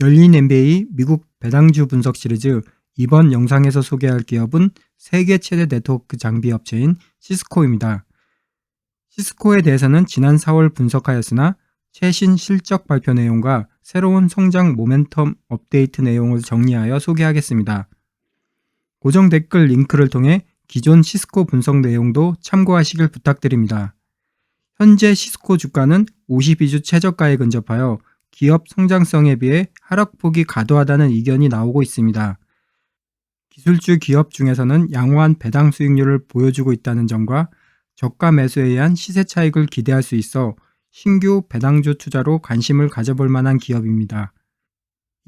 열린 NBA 미국 배당주 분석 시리즈 이번 영상에서 소개할 기업은 세계 최대 네트워크 장비 업체인 시스코입니다. 시스코에 대해서는 지난 4월 분석하였으나 최신 실적 발표 내용과 새로운 성장 모멘텀 업데이트 내용을 정리하여 소개하겠습니다. 고정 댓글 링크를 통해 기존 시스코 분석 내용도 참고하시길 부탁드립니다. 현재 시스코 주가는 52주 최저가에 근접하여 기업 성장성에 비해 하락폭이 과도하다는 의견이 나오고 있습니다. 기술주 기업 중에서는 양호한 배당 수익률을 보여주고 있다는 점과 저가 매수에 의한 시세 차익을 기대할 수 있어 신규 배당주 투자로 관심을 가져볼 만한 기업입니다.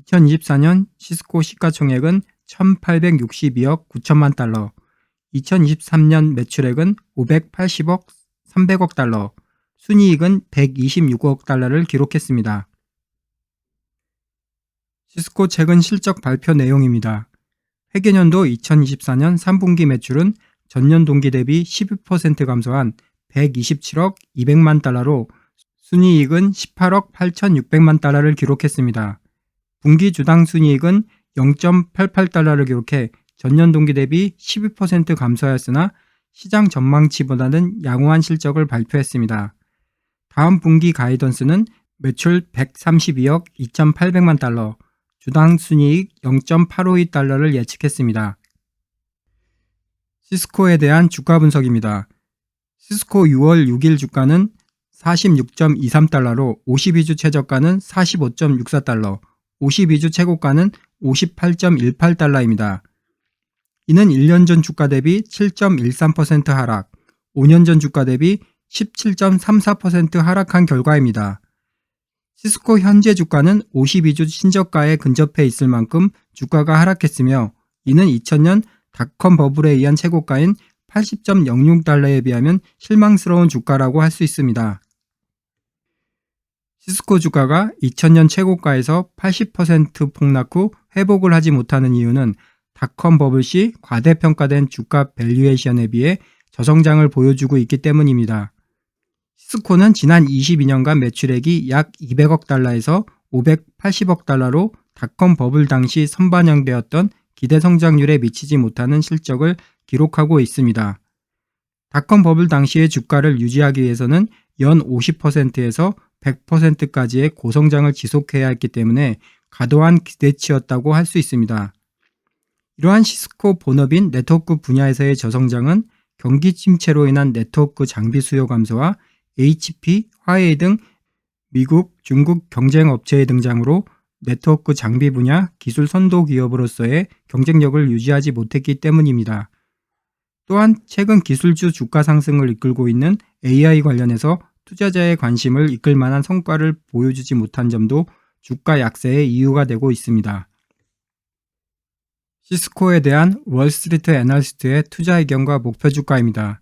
2024년 시스코 시가총액은 1862억 9천만 달러, 2023년 매출액은 580억 300억 달러, 순이익은 126억 달러를 기록했습니다. 시스코 최근 실적 발표 내용입니다. 회계년도 2024년 3분기 매출은 전년 동기 대비 12% 감소한 127억 200만 달러로 순이익은 18억 8,600만 달러를 기록했습니다. 분기 주당 순이익은 0.88달러를 기록해 전년 동기 대비 12% 감소하였으나 시장 전망치보다는 양호한 실적을 발표했습니다. 다음 분기 가이던스는 매출 132억 2,800만 달러, 주당 순이익 0.852달러를 예측했습니다. 시스코에 대한 주가 분석입니다. 시스코 6월 6일 주가는 46.23달러로 52주 최저가는 45.64달러, 52주 최고가는 58.18달러입니다. 이는 1년 전 주가 대비 7.13% 하락, 5년 전 주가 대비 17.34% 하락한 결과입니다. 시스코 현재 주가는 52주 신저가에 근접해 있을 만큼 주가가 하락했으며 이는 2000년 닷컴 버블에 의한 최고가인 80.06달러에 비하면 실망스러운 주가라고 할 수 있습니다. 시스코 주가가 2000년 최고가에서 80% 폭락 후 회복을 하지 못하는 이유는 닷컴 버블 시 과대평가된 주가 밸류에이션에 비해 저성장을 보여주고 있기 때문입니다. 시스코는 지난 22년간 매출액이 약 200억 달러에서 580억 달러로 닷컴 버블 당시 선반영되었던 기대 성장률에 미치지 못하는 실적을 기록하고 있습니다. 닷컴 버블 당시의 주가를 유지하기 위해서는 연 50%에서 100%까지의 고성장을 지속해야 했기 때문에 과도한 기대치였다고 할 수 있습니다. 이러한 시스코 본업인 네트워크 분야에서의 저성장은 경기 침체로 인한 네트워크 장비 수요 감소와 HP, 화웨이 등 미국, 중국 경쟁 업체의 등장으로 네트워크 장비 분야 기술 선도 기업으로서의 경쟁력을 유지하지 못했기 때문입니다. 또한 최근 기술주 주가 상승을 이끌고 있는 AI 관련해서 투자자의 관심을 이끌 만한 성과를 보여주지 못한 점도 주가 약세의 이유가 되고 있습니다. 시스코에 대한 월스트리트 애널리스트의 투자 의견과 목표 주가입니다.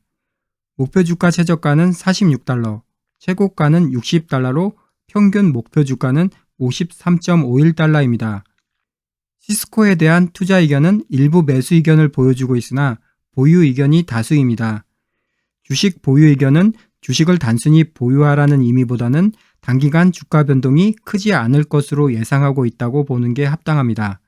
목표 주가 최저가는 46달러, 최고가는 60달러로 평균 목표 주가는 53.51달러입니다. 시스코에 대한 투자 의견은 일부 매수 의견을 보여주고 있으나 보유 의견이 다수입니다. 주식 보유 의견은 주식을 단순히 보유하라는 의미보다는 단기간 주가 변동이 크지 않을 것으로 예상하고 있다고 보는 게 합당합니다.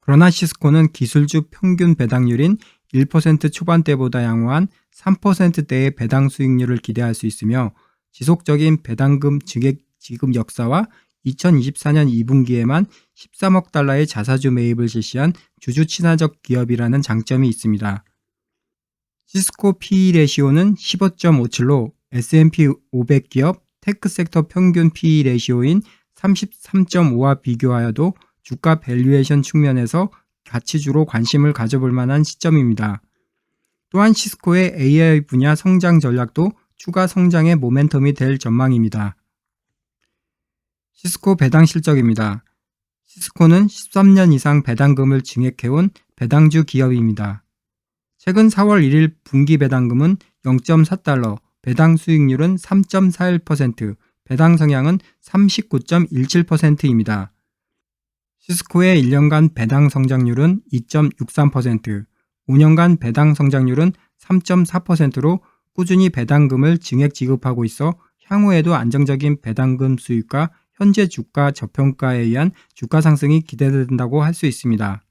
그러나 시스코는 기술주 평균 배당률인 1% 초반대보다 양호한 3%대의 배당 수익률을 기대할 수 있으며 지속적인 배당금 증액 지급 역사와 2024년 2분기에만 13억 달러의 자사주 매입을 실시한 주주 친화적 기업이라는 장점이 있습니다. 시스코 PE 레시오는 15.57로 S&P 500 기업 테크 섹터 평균 PE 레시오인 33.5와 비교하여도 주가 밸류에이션 측면에서 가치주로 관심을 가져볼 만한 시점입니다. 또한 시스코의 AI 분야 성장 전략도 추가 성장의 모멘텀이 될 전망입니다. 시스코 배당 실적입니다. 시스코는 13년 이상 배당금을 증액해온 배당주 기업입니다. 최근 4월 1일 분기 배당금은 0.4달러, 배당 수익률은 3.41%, 배당 성향은 39.17%입니다. 시스코의 1년간 배당 성장률은 2.63%, 5년간 배당 성장률은 3.4%로 꾸준히 배당금을 증액 지급하고 있어 향후에도 안정적인 배당금 수익과 현재 주가 저평가에 의한 주가 상승이 기대된다고 할 수 있습니다.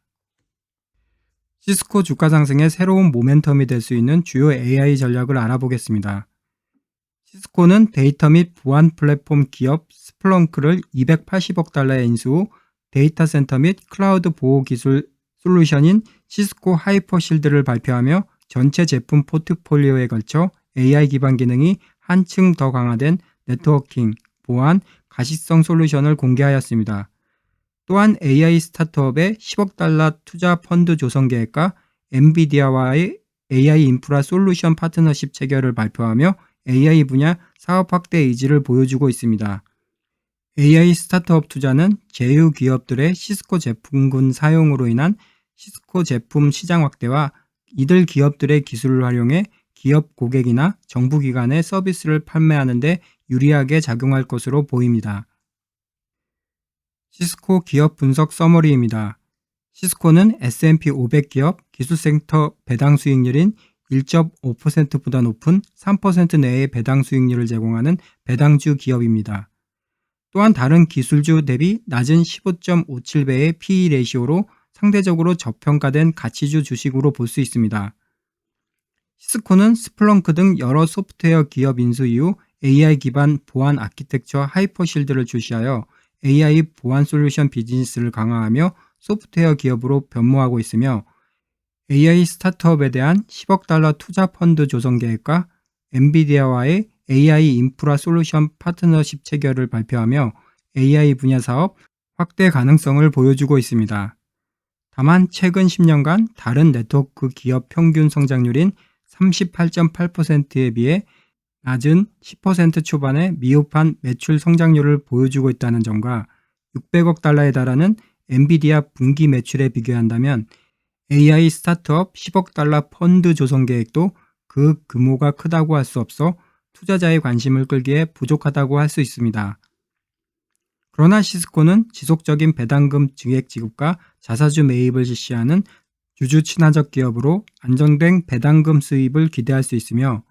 시스코 주가 상승의 새로운 모멘텀이 될 수 있는 주요 AI 전략을 알아보겠습니다. 시스코는 데이터 및 보안 플랫폼 기업 스플렁크를 280억 달러에 인수 후 데이터 센터 및 클라우드 보호 기술 솔루션인 시스코 하이퍼실드를 발표하며 전체 제품 포트폴리오에 걸쳐 AI 기반 기능이 한층 더 강화된 네트워킹, 보안, 가시성 솔루션을 공개하였습니다. 또한 AI 스타트업의 10억 달러 투자 펀드 조성 계획과 엔비디아와의 AI 인프라 솔루션 파트너십 체결을 발표하며 AI 분야 사업 확대 의지를 보여주고 있습니다. AI 스타트업 투자는 제휴 기업들의 시스코 제품군 사용으로 인한 시스코 제품 시장 확대와 이들 기업들의 기술을 활용해 기업 고객이나 정부기관의 서비스를 판매하는 데 유리하게 작용할 것으로 보입니다. 시스코 기업 분석 서머리입니다. 시스코는 S&P 500 기업 기술센터 배당 수익률인 1.5%보다 높은 3% 내의 배당 수익률을 제공하는 배당주 기업입니다. 또한 다른 기술주 대비 낮은 15.57배의 PE 레이시오로 상대적으로 저평가된 가치주 주식으로 볼 수 있습니다. 시스코는 스플렁크 등 여러 소프트웨어 기업 인수 이후 AI 기반 보안 아키텍처 하이퍼실드를 출시하여 AI 보안 솔루션 비즈니스를 강화하며 소프트웨어 기업으로 변모하고 있으며 AI 스타트업에 대한 10억 달러 투자 펀드 조성 계획과 엔비디아와의 AI 인프라 솔루션 파트너십 체결을 발표하며 AI 분야 사업 확대 가능성을 보여주고 있습니다. 다만 최근 10년간 다른 네트워크 기업 평균 성장률인 38.8%에 비해 낮은 10% 초반의 미흡한 매출 성장률을 보여주고 있다는 점과 600억 달러에 달하는 엔비디아 분기 매출에 비교한다면 AI 스타트업 10억 달러 펀드 조성 계획도 그 규모가 크다고 할 수 없어 투자자의 관심을 끌기에 부족하다고 할 수 있습니다. 그러나 시스코는 지속적인 배당금 증액 지급과 자사주 매입을 실시하는 주주 친화적 기업으로 안정된 배당금 수입을 기대할 수 있으며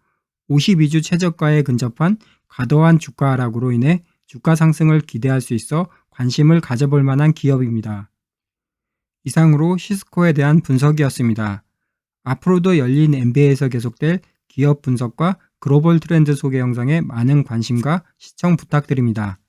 52주 최저가에 근접한 과도한 주가 하락으로 인해 주가 상승을 기대할 수 있어 관심을 가져볼 만한 기업입니다. 이상으로 시스코에 대한 분석이었습니다. 앞으로도 열린 MBA에서 계속될 기업 분석과 글로벌 트렌드 소개 영상에 많은 관심과 시청 부탁드립니다.